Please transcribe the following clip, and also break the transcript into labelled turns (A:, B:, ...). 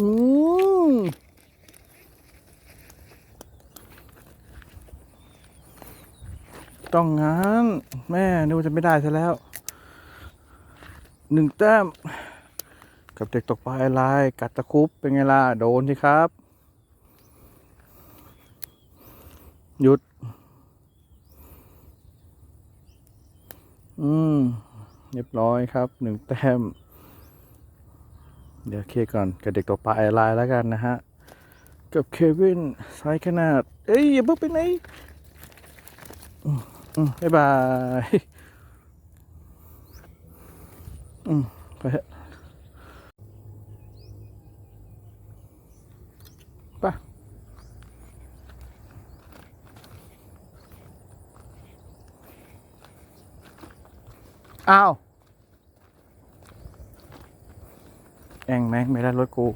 A: อืมต้องงั้นแม่นึกว่าจะไม่ได้ซะแล้วหนึ่งแต้ม กับเด็กตกปลาลาย กัดตะคุบเป็นไงล่ะ โดนสิครับ หยุด อืมเรียบร้อยครับหนึ่งแต้ม เดี๋ยวเคลียร์ก่อนกับเด็กตกปลาไอไลน์แล้วกันนะฮะ กับเควินไซส์ขนาด เอ้ย อย่าเพิ่งไปไหนบ๊ายบายอืมไปเถอะไปอ้าว แองไหมไม่ได้รถกู